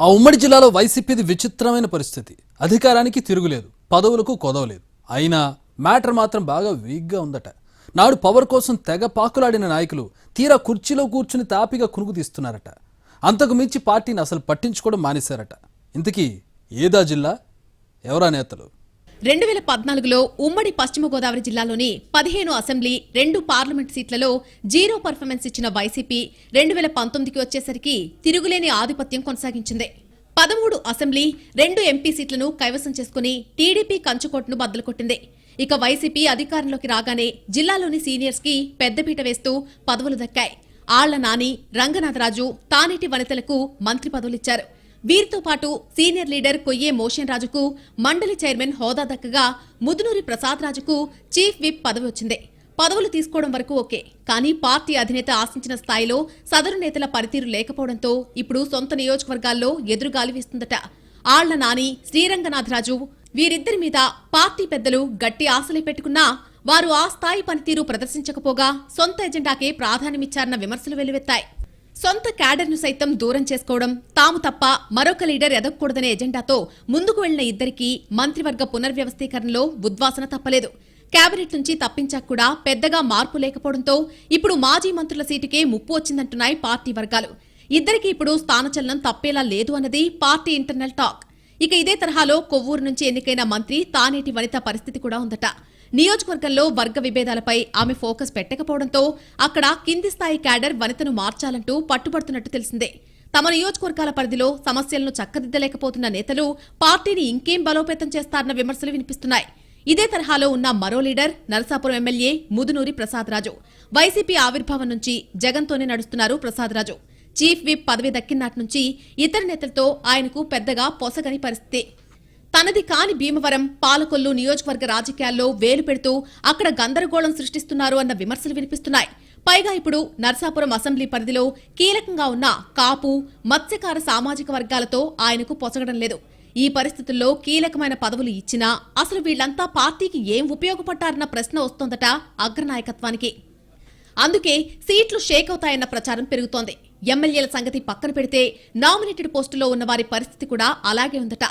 ఆ ఉమ్మడి జిల్లాలో వైసీపీది విచిత్రమైన పరిస్థితి. అధికారానికి తిరుగులేదు పదవులకు కొదవలేదు. అయినా మ్యాటర్ మాత్రం బాగా వీక్గా ఉందట. నాడు పవర్ కోసం తెగ పాకులాడిన నాయకులు తీరా కుర్చీలో కూర్చుని తాపిగా కునుకు తీస్తున్నారట. అంతకు మించి పార్టీని అసలు పట్టించుకోవడం మానేశారట. ఇంతకీ ఏదా జిల్లా? ఎవరా నేతలు? రెండు వేల పద్నాలుగులో ఉమ్మడి పశ్చిమ గోదావరి జిల్లాలోని పదిహేను అసెంబ్లీ రెండు పార్లమెంట్ సీట్లలో జీరో పర్ఫార్మెన్స్ ఇచ్చిన వైసీపీ రెండు వేల పంతొమ్మిదికి వచ్చేసరికి తిరుగులేని ఆధిపత్యం కొనసాగించింది. పదమూడు అసెంబ్లీ రెండు ఎంపీ సీట్లను కైవసం చేసుకుని టీడీపీ కంచుకోటను బద్దలు కొట్టింది. ఇక వైసీపీ అధికారంలోకి రాగానే జిల్లాలోని సీనియర్స్కి పెద్దపీట వేస్తూ పదవులు దక్కాయి. ఆళ్ళ నాని రంగనాథరాజు తానేటి వనితలకు మంత్రి పదవులిచ్చారు. వీరితో పాటు సీనియర్ లీడర్ కొయ్యే మోషన్ రాజుకు మండలి చైర్మన్ హోదా దక్కగా ముదునూరి ప్రసాద్ రాజుకు చీఫ్ విప్ పదవి వచ్చింది. పదవులు తీసుకోవడం వరకు ఓకే కానీ పార్టీ అధినేత ఆశించిన స్థాయిలో సదరు నేతల పనితీరు లేకపోవడంతో ఇప్పుడు సొంత నియోజకవర్గాల్లో ఎదురుగాలి వీస్తుందట. ఆళ్ళ నాని శ్రీరంగనాథరాజు వీరిద్దరి మీద పార్టీ పెద్దలు గట్టి ఆశలే పెట్టుకున్నా వారు ఆ స్థాయి పనితీరు ప్రదర్శించకపోగా సొంత ఎజెండాకే ప్రాధాన్యమిచ్చారన్న విమర్శలు వెల్లువెత్తాయి. సొంత క్యాడర్ను సైతం దూరం చేసుకోవడం తాము తప్ప మరొక లీడర్ ఎదగకూడదనే ఎజెండాతో ముందుకు వెళ్ళిన ఇద్దరికీ మంత్రివర్గ పునర్వ్యవస్థీకరణలో ఉద్వాసన తప్పలేదు. కేబినెట్ నుంచి తప్పించాక కూడా పెద్దగా మార్పు లేకపోవడంతో ఇప్పుడు మాజీ మంత్రుల సీటుకే ముప్పు వచ్చిందంటున్నాయి పార్టీ వర్గాలు. ఇద్దరికి ఇప్పుడు స్థానచలనం తప్పేలా లేదు అన్నది పార్టీ ఇంటర్నల్ టాక్. ఇక ఇదే తరహాలో కొవ్వూరు నుంచి ఎన్నికైన మంత్రి తానేటి వనిత పరిస్థితి కూడా ఉందట. నియోజకవర్గంలో వర్గ విభేదాలపై ఆమె ఫోకస్ పెట్టకపోవడంతో అక్కడ కింది స్థాయి క్యాడర్ వనితను మార్చాలంటూ పట్టుబడుతున్నట్టు తెలిసిందే. తమ నియోజకవర్గాల పరిధిలో సమస్యలను చక్కదిద్దలేకపోతున్న నేతలు పార్టీని ఇంకేం బలోపేతం చేస్తారన్న విమర్శలు వినిపిస్తున్నాయి. ఇదే తరహాలో ఉన్న మరో leader Narasapuram MLA Mudunuri Prasadaraju. YCP ఆవిర్భావం నుంచి జగన్తోనే నడుస్తున్నారు ప్రసాదరాజు. చీఫ్ విప్ పదవి దక్కినాటి నుంచి ఇతర నేతలతో ఆయనకు పెద్దగా పొసగని పరిస్థితి. తనది కాని భీమవరం పాలకొల్లు నియోజకవర్గ రాజకీయాల్లో వేలు పెడుతూ అక్కడ గందరగోళం సృష్టిస్తున్నారు అన్న విమర్శలు వినిపిస్తున్నాయి. పైగా ఇప్పుడు నర్సాపురం అసెంబ్లీ పరిధిలో కీలకంగా ఉన్న కాపు మత్స్యకార సామాజిక వర్గాలతో ఆయనకు పొసగడం లేదు. ఈ పరిస్థితుల్లో కీలకమైన పదవులు ఇచ్చినా అసలు వీళ్ళంతా పార్టీకి ఏం ఉపయోగపడ్డారన్న ప్రశ్న వస్తోందట అగ్రనాయకత్వానికి. అందుకే సీట్లు షేక్ అవుతాయన్న ప్రచారం పెరుగుతోంది. ఎమ్మెల్యేల సంగతి పక్కన పెడితే నామినేటెడ్ పోస్టులో ఉన్న వారి పరిస్థితి కూడా అలాగే ఉందట.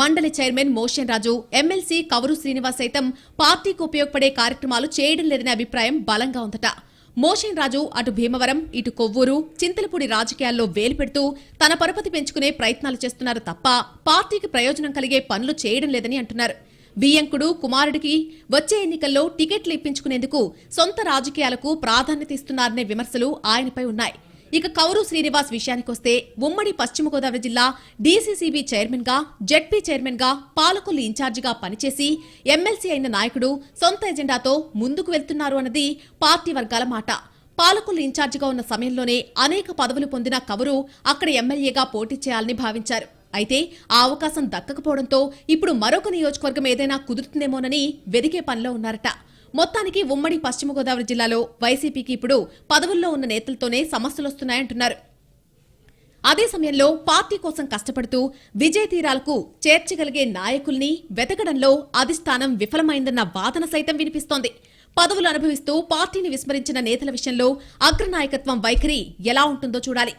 మండలి చైర్మన్ మోషన్ రాజు ఎమ్మెల్సీ కవరు శ్రీనివాస్ సైతం పార్టీకి ఉపయోగపడే కార్యక్రమాలు చేయడం లేదనే అభిప్రాయం బలంగా ఉందట. మోషన్ రాజు అటు భీమవరం ఇటు కొవ్వూరు చింతలపూడి రాజకీయాల్లో వేలు పెడుతూ తన పరపతి పెంచుకునే ప్రయత్నాలు చేస్తున్నారు తప్ప పార్టీకి ప్రయోజనం కలిగే పనులు చేయడం లేదని అంటున్నారు. బియ్యంకుడు కుమారుడికి వచ్చే ఎన్నికల్లో టికెట్లు ఇప్పించుకునేందుకు సొంత రాజకీయాలకు ప్రాధాన్యత ఇస్తున్నారనే విమర్శలు ఆయనపై ఉన్నాయి. ఇక కౌరు శ్రీనివాస్ విషయానికొస్తే ఉమ్మడి పశ్చిమ గోదావరి జిల్లా డీసీసీబీ చైర్మన్గా జెడ్పీ చైర్మన్గా పాలకొల్లు ఇన్ఛార్జిగా పనిచేసి ఎమ్మెల్సీ అయిన నాయకుడు సొంత ఎజెండాతో ముందుకు వెళ్తున్నారు అన్నది పార్టీ వర్గాల మాట. పాలకులు ఇన్ఛార్జిగా ఉన్న సమయంలోనే అనేక పదవులు పొందిన కవరు అక్కడ ఎమ్మెల్యేగా పోటీ చేయాలని భావించారు. అయితే ఆ అవకాశం దక్కకపోవడంతో ఇప్పుడు మరొక నియోజకవర్గం ఏదైనా కుదురుతుందేమోనని వెదికే పనిలో ఉన్నారట. మొత్తానికి ఉమ్మడి పశ్చిమ గోదావరి జిల్లాలో వైసీపీకి ఇప్పుడు పదవుల్లో ఉన్న నేతలతోనే సమస్యలొస్తున్నాయంటున్నారు అదే సమయంలో పార్టీ కోసం కష్టపడుతూ విజయ తీరాలకు చేర్చగలిగే నాయకుల్ని వెతకడంలో అధిష్టానం విఫలమైందన్న వాదన సైతం వినిపిస్తోంది. పదవులు అనుభవిస్తూ పార్టీని విస్మరించిన నేతల విషయంలో అగ్రనాయకత్వం వైఖరి ఎలా ఉంటుందో చూడాలి.